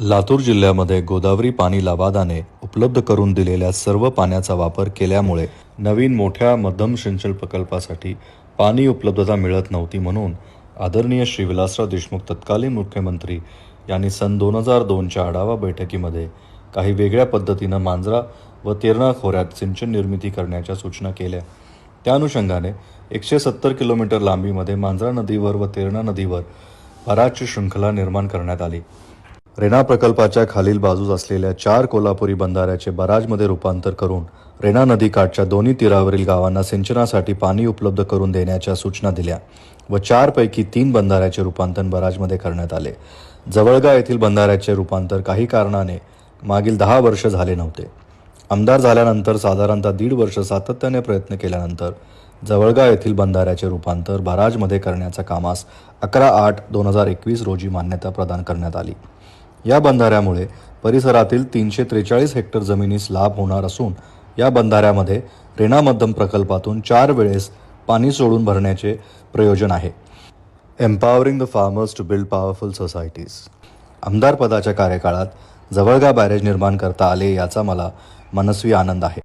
लातूर जिल्ह्यामध्ये गोदावरी पाणी लवादाने उपलब्ध करून दिलेल्या सर्व पाण्याचा वापर केल्यामुळे नवीन मोठ्या मध्यम सिंचन प्रकल्पासाठी पाणी उपलब्धता मिळत नव्हती म्हणून आदरणीय श्री विलासराव देशमुख तत्कालीन मुख्यमंत्री यांनी सन दोन हजार दोनच्या आढावा बैठकीमध्ये काही वेगळ्या पद्धतीनं मांजरा व तेरणा खोऱ्यात सिंचन निर्मिती करण्याच्या सूचना केल्या. त्या अनुषंगाने एकशे सत्तर किलोमीटर लांबीमध्ये मांजरा नदीवर व तेरणा नदीवर बराचशी शृंखला निर्माण करण्यात आली. रेणा प्रकल्पाच्या खालील बाजूस असलेल्या चार कोल्हापुरी बंधाऱ्याचे बराजमध्ये रूपांतर करून रेणा नदीकाठच्या दोन्ही तीरावरील गावांना सिंचनासाठी पाणी उपलब्ध करून देण्याच्या सूचना दिल्या व चारपैकी तीन बंधाऱ्याचे रूपांतर बराजमध्ये करण्यात आले. जवळगा येथील बंधाऱ्याचे रूपांतर काही कारणाने मागील दहा वर्ष झाले नव्हते. आमदार झाल्यानंतर साधारणतः दीड वर्ष सातत्याने प्रयत्न केल्यानंतर जवळगा येथील बंधाऱ्याचे रूपांतर बराजमध्ये करण्याच्या कामास अकरा आठ दोन हजार एकवीस रोजी मान्यता प्रदान करण्यात आली. या बंधाऱ्यामुळे परिसरातील तीनशे त्रेचाळीस हेक्टर जमिनीस लाभ होणार असून या बंधाऱ्यामध्ये रेणा मध्यम प्रकल्पातून चार वेळेस पाणी सोडून भरण्याचे प्रयोजन आहे. Empowering the farmers to build powerful societies आमदार पदाच्या कार्यकाळात जवळगा बॅरेज निर्माण करता आले याचा मला मनस्वी आनंद आहे.